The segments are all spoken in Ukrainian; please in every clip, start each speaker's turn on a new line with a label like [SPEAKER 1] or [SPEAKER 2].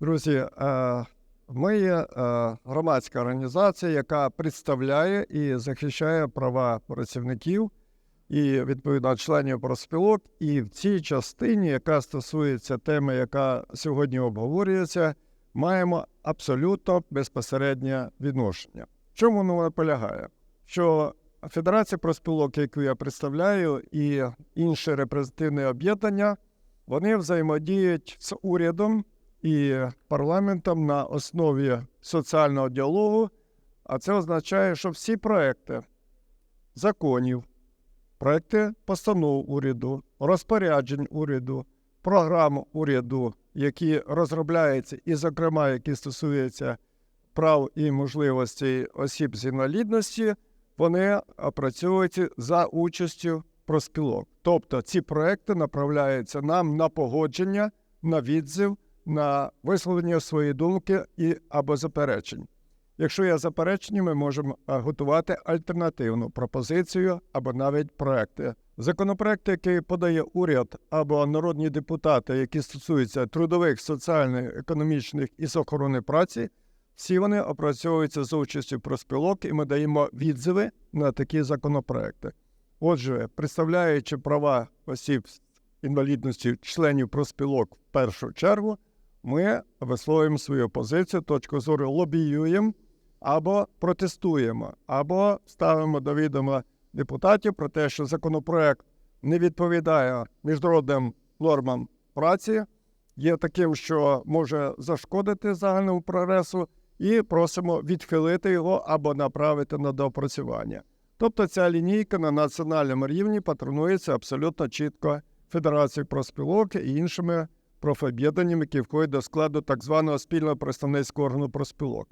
[SPEAKER 1] Друзі, е, ми є е, громадська організація, яка представляє і захищає права працівників і відповідно членів профспілок. І в цій частині, яка стосується теми, яка сьогодні обговорюється, маємо абсолютно безпосереднє відношення. В чому воно полягає? Що Федерація профспілок, яку я представляю, і інші репрезентативні об'єднання, вони взаємодіють з урядом і парламентом на основі соціального діалогу. А це означає, що всі проекти законів, проекти постанов уряду, розпоряджень уряду, програм уряду, які розробляються, і, зокрема, які стосуються прав і можливостей осіб з інвалідності, вони опрацьовуються за участю профспілок. Тобто ці проекти направляються нам на погодження, на відзив, на висловлення своєї думки і або заперечень. Якщо є заперечення, ми можемо готувати альтернативну пропозицію або навіть проекти. Законопроекти, які подає уряд або народні депутати, які стосуються трудових, соціальних, економічних і з охорони праці, всі вони опрацьовуються за участю профспілок, і ми даємо відзиви на такі законопроекти. Отже, представляючи права осіб з інвалідністю членів профспілок в першу чергу, ми висловлюємо свою позицію, точку зору лобіюємо або протестуємо, або ставимо до відома депутатів про те, що законопроект не відповідає міжнародним нормам праці, є таким, що може зашкодити загальному прогресу, і просимо відхилити його або направити на доопрацювання. Тобто ця лінійка на національному рівні патронується абсолютно чітко Федерацією профспілок і іншими профоб'єднаннями, які входять до складу так званого спільного представницького органу профспілок.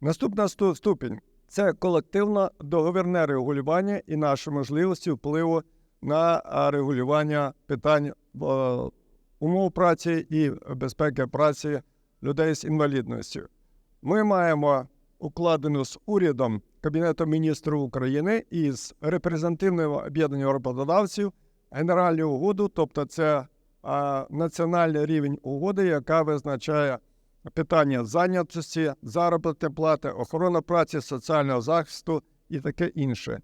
[SPEAKER 1] Наступна ступінь це колективне договірне регулювання і наші можливості впливу на регулювання питань умов праці і безпеки праці людей з інвалідністю. Ми маємо укладену з урядом Кабінетом міністрів України і з репрезентативним об'єднанням роботодавців генеральну угоду, тобто це національний рівень угоди, яка визначає питання зайнятості, заробітної плати, охорона праці, соціального захисту і таке інше.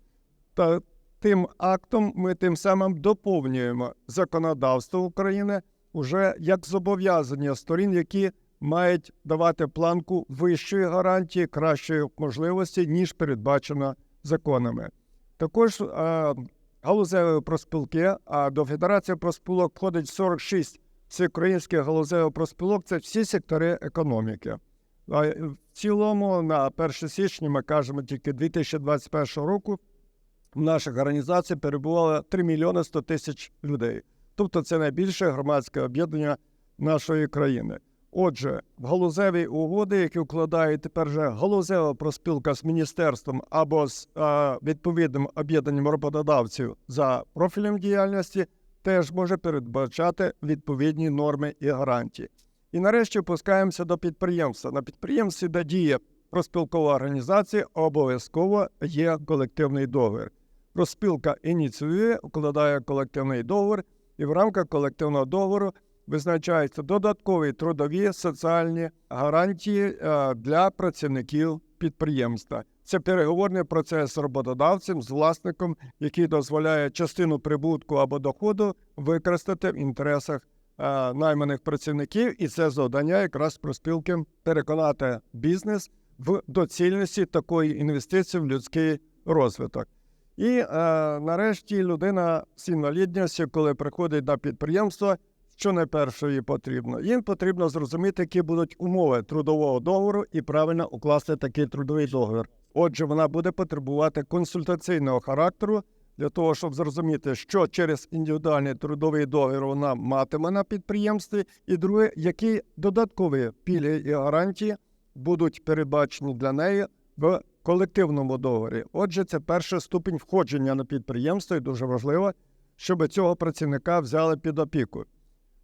[SPEAKER 1] Та тим актом ми тим самим доповнюємо законодавство України уже як зобов'язання сторін, які мають давати планку вищої гарантії, кращої можливості, ніж передбачено законами. Також е, галузеві проспілки, а до Федерації проспілок входить 46 всеукраїнських галузевих проспілок, це всі сектори економіки. А в цілому, на 1 січня, ми кажемо тільки 2021 року, в наших організаціях перебувало 3 мільйони 100 тисяч людей. Тобто це найбільше громадське об'єднання нашої країни. Отже, в галузеві угоди, які укладає тепер вже галузева проспілка з міністерством або з а, відповідним об'єднанням роботодавців за профілем діяльності, теж може передбачати відповідні норми і гарантії. І нарешті опускаємося до підприємства. На підприємстві, де діє проспілкова організація, обов'язково є колективний договір. Розпілка ініціює, укладає колективний договір, і в рамках колективного договору визначаються додаткові трудові соціальні гарантії е, для працівників підприємства. Це переговорний процес з роботодавцем, з власником, який дозволяє частину прибутку або доходу використати в інтересах е, найманих працівників, і це завдання якраз проспілки переконати бізнес в доцільності такої інвестиції в людський розвиток. І е, нарешті людина з інвалідністю, коли приходить на підприємство, що найперше їй потрібно? Їм потрібно зрозуміти, які будуть умови трудового договору і правильно укласти такий трудовий договір. Отже, вона буде потребувати консультаційного характеру для того, щоб зрозуміти, що через індивідуальний трудовий договір вона матиме на підприємстві, і друге, які додаткові пільги і гарантії будуть передбачені для неї в колективному договорі. Отже, це перший ступінь входження на підприємство, і дуже важливо, щоб цього працівника взяли під опіку.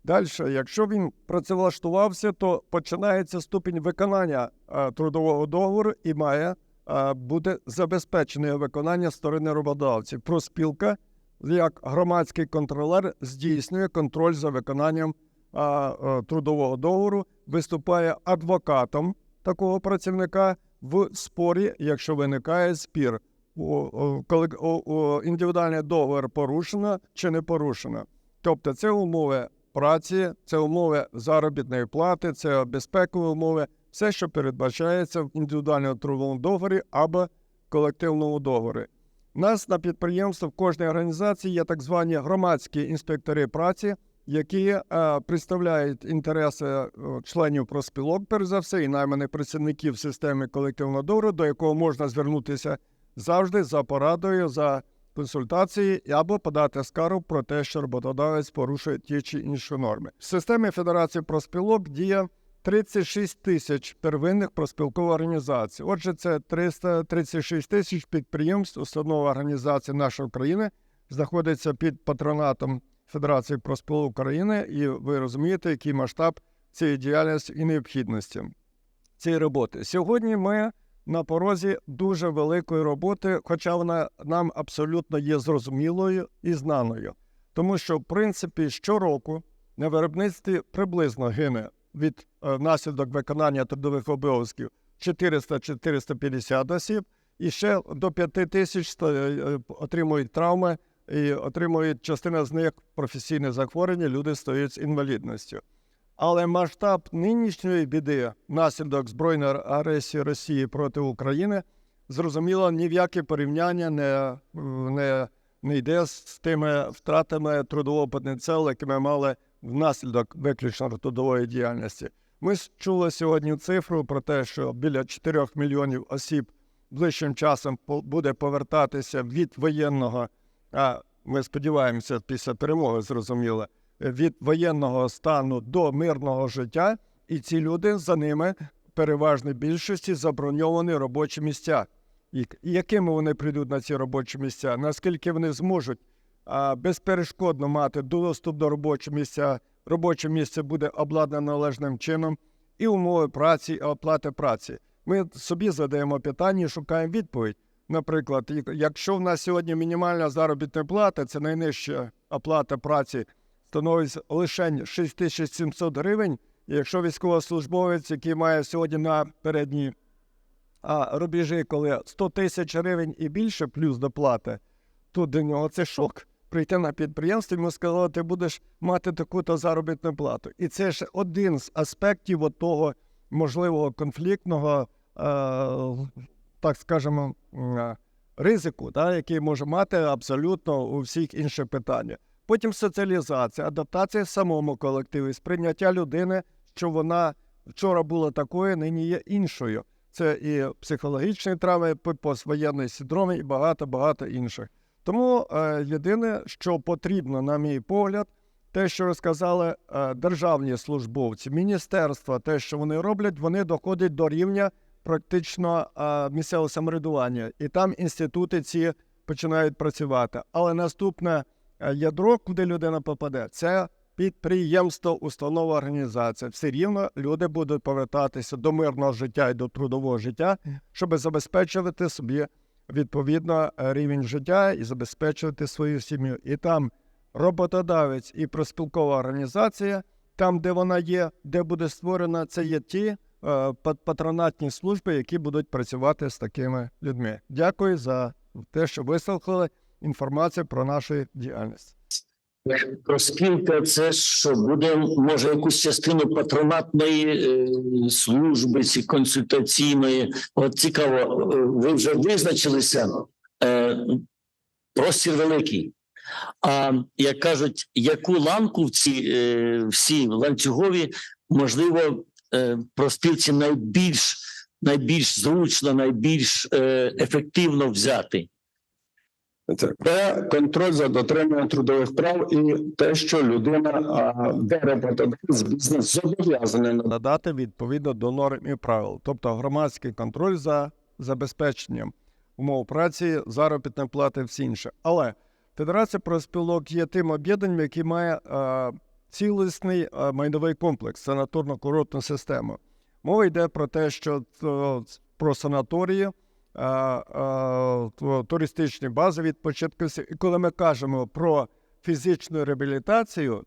[SPEAKER 1] Далі, якщо він працевлаштувався, то починається ступінь виконання а, трудового договору і має а, бути забезпечене виконання сторони роботодавців. Проспілка, як громадський контролер, здійснює контроль за виконанням е, трудового договору виступає адвокатом такого працівника в спорі, якщо виникає спір. Коли індивідуальний договір порушено чи не порушено. Тобто це умови праці, це умови заробітної плати, це безпекові умови, все, що передбачається в індивідуальному трудовому договорі або колективному договорі. У нас на підприємстві в кожній організації є так звані громадські інспектори праці, які е, представляють інтереси е, членів профспілок, перш за все, і найманих працівників системи колективного договору, до якого можна звернутися завжди за порадою, за консультації або подати скаргу про те, що роботодавець порушує ті чи інші норми. В системі Федерації профспілок діє 36 тисяч первинних профспілкових організацій. Отже, це 336 тисяч підприємств, установ організацій нашої країни знаходиться під патронатом Федерації профспілок України, і ви розумієте, який масштаб цієї діяльності і необхідності цієї роботи. Сьогодні ми на порозі дуже великої роботи, хоча вона нам абсолютно є зрозумілою і знаною. Тому що, в принципі, щороку на виробництві приблизно гине від е, внаслідок виконання трудових обов'язків 400-450 осіб, і ще до 5 тисяч ста- е, отримують травми, і отримують частина з них професійне захворювання, люди стають з інвалідністю. Але масштаб нинішньої біди внаслідок збройної агресії Росії проти України зрозуміло ні в яке порівняння не, не, не йде з тими втратами трудового потенціалу, які ми мали внаслідок виключно трудової діяльності. Ми чули сьогодні цифру про те, що біля 4 мільйонів осіб ближчим часом буде повертатися від воєнного, а ми сподіваємося, після перемоги зрозуміло, від воєнного стану до мирного життя, і ці люди за ними переважній більшості заброньовані робочі місця. І якими вони прийдуть на ці робочі місця? Наскільки вони зможуть а, безперешкодно мати доступ до робочого місця, робоче місце буде обладнане належним чином, і умови праці, і оплати праці. Ми собі задаємо питання і шукаємо відповідь. Наприклад, якщо в нас сьогодні мінімальна заробітна плата, це найнижча оплата праці, становить лише 6700 гривень. Якщо військовослужбовець, який має сьогодні на передній а, рубежі, коли 100 тисяч гривень і більше плюс доплати, то для нього це шок. Прийти на підприємство, йому сказали, ти будеш мати таку-то заробітну плату. І це ж один з аспектів того можливого конфліктного, е, так скажемо, ризику, да, який може мати абсолютно у всіх інших питаннях. Потім соціалізація, адаптація самому колективі, сприйняття людини, що вона вчора була такою, нині є іншою. Це і психологічні травми, поствоєнний синдром і багато-багато інших. Тому е, єдине, що потрібно, на мій погляд, те, що розказали е, державні службовці, міністерства, те, що вони роблять, вони доходять до рівня практично е, місцевого самоврядування. І там інститути ці починають працювати. Але наступне ядро, куди людина попаде, це підприємство, установа, організація. Все рівно люди будуть повертатися до мирного життя і до трудового життя, щоб забезпечувати собі відповідно е, рівень життя і забезпечувати свою сім'ю. І там роботодавець і проспілкова організація, там, де вона є, де буде створена, це є ті е, патронатні служби, які будуть працювати з такими людьми. Дякую за те, що вислухали інформацію про нашу діяльність.
[SPEAKER 2] Проспілка це що буде, може, якусь частину патронатної е, служби ці консультаційної. От цікаво, е, ви вже визначилися. Е, простір великий. А як кажуть, яку ланку в ці всі ланцюгові можливо проспілці найбільш найбільш зручно, найбільш ефективно взяти?
[SPEAKER 3] Це контроль за дотриманням трудових прав і те, що людина де роботодавець бізнес зобов'язаний надати
[SPEAKER 1] відповідно до норм і правил, тобто громадський контроль за забезпеченням умов праці, заробітної плати, всі інше. Але Федерація профспілок є тим об'єднанням, який має е, цілісний е, майновий комплекс, санаторно-курортну систему. Мова йде про те, що е, про санаторії, туристичні бази відпочинку. І коли ми кажемо про фізичну реабілітацію,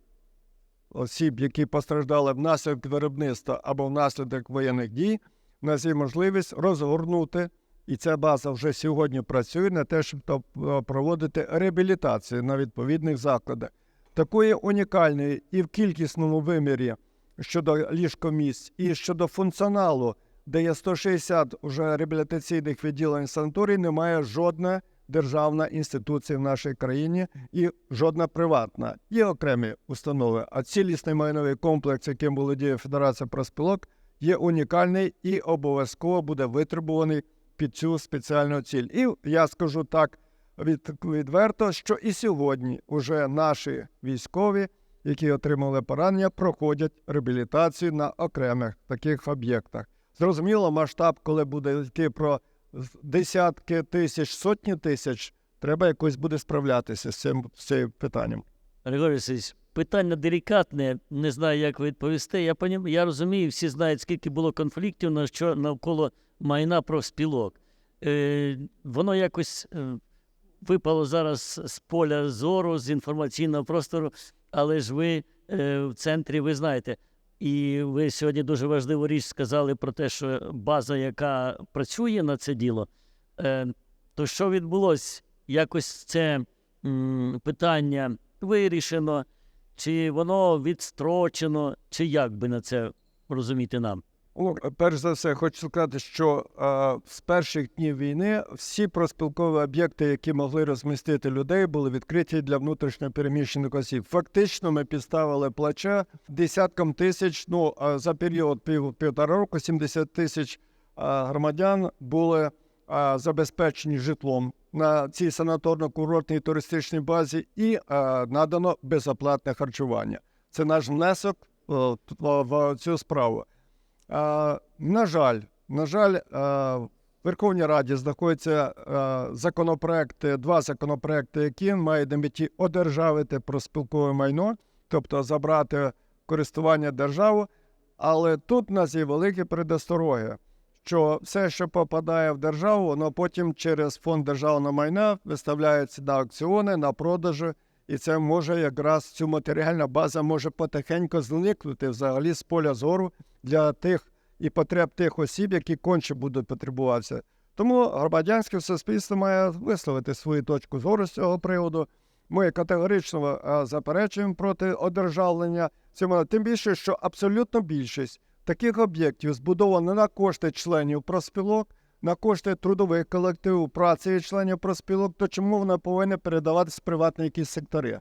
[SPEAKER 1] осіб, які постраждали внаслідок виробництва або внаслідок воєнних дій, у нас є можливість розгорнути, і ця база вже сьогодні працює на те, щоб е, проводити реабілітацію на відповідних закладах. Такої унікальної і в кількісному вимірі щодо ліжкомісць, і щодо функціоналу, де є 160 вже реабілітаційних відділень санаторій, немає жодна державна інституція в нашій країні і жодна приватна. Є окремі установи, а цілісний майновий комплекс, яким володіє Федерація проспілок, є унікальний і обов'язково буде витребуваний під цю спеціальну ціль. І я скажу так від, відверто, що і сьогодні уже наші військові, які отримали поранення, проходять реабілітацію на окремих таких об'єктах. Зрозуміло, масштаб, коли буде йти про десятки тисяч, сотні тисяч, треба якось буде справлятися з цим, з цим питанням.
[SPEAKER 4] Васильович, питання делікатне, не знаю, як відповісти. Я, понім... я розумію, всі знають, скільки було конфліктів на що... навколо майна профспілок. Е, воно якось е, випало зараз з поля зору, з інформаційного простору, але ж ви е, в центрі, ви знаєте. І ви сьогодні дуже важливу річ сказали про те, що база, яка працює на це діло, е, то що відбулося? Якось це питання вирішено, чи воно відстрочено, чи як би на це розуміти нам?
[SPEAKER 1] Ну, перш за все, хочу сказати, що е, з перших днів війни всі проспілкові об'єкти, які могли розмістити людей, були відкриті для внутрішньо переміщених осіб. Фактично, ми підставили плече десяткам тисяч. Ну а за період пів півтора року 70 тисяч е, громадян були е, забезпечені житлом на цій санаторно-курортній туристичній базі і е, надано безоплатне харчування. Це наш внесок е, в цю справу. Е, на жаль, на жаль, е, в Верховній Раді знаходяться е, законопроекти, два законопроекти, які мають на меті одержавити проспілкове майно, тобто забрати користування державу. Але тут у нас є великі предостороги, що все, що попадає в державу, воно потім через фонд державного майна виставляється на аукціони, на продажі, і це може якраз цю матеріальна база може потихеньку зникнути взагалі з поля зору для тих і потреб тих осіб, які конче будуть потребуватися. Тому громадянське суспільство має висловити свою точку зору з цього приводу. Ми категорично е, заперечуємо проти одержавлення цього, тим більше, що абсолютно більшість таких об'єктів збудовано на кошти членів проспілок, на кошти трудових колективів праці і членів проспілок, то чому вона повинна передаватись в приватні якісь сектори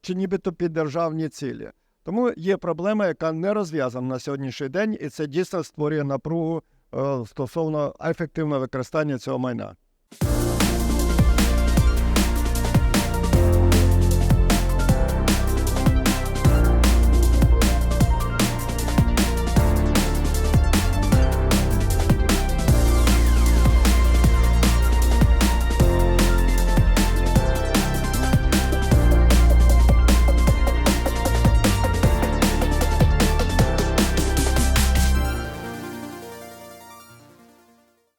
[SPEAKER 1] чи нібито під державні цілі? Тому є проблема, яка не розв'язана на сьогоднішній день, і це дійсно створює напругу е, стосовно ефективного використання цього майна.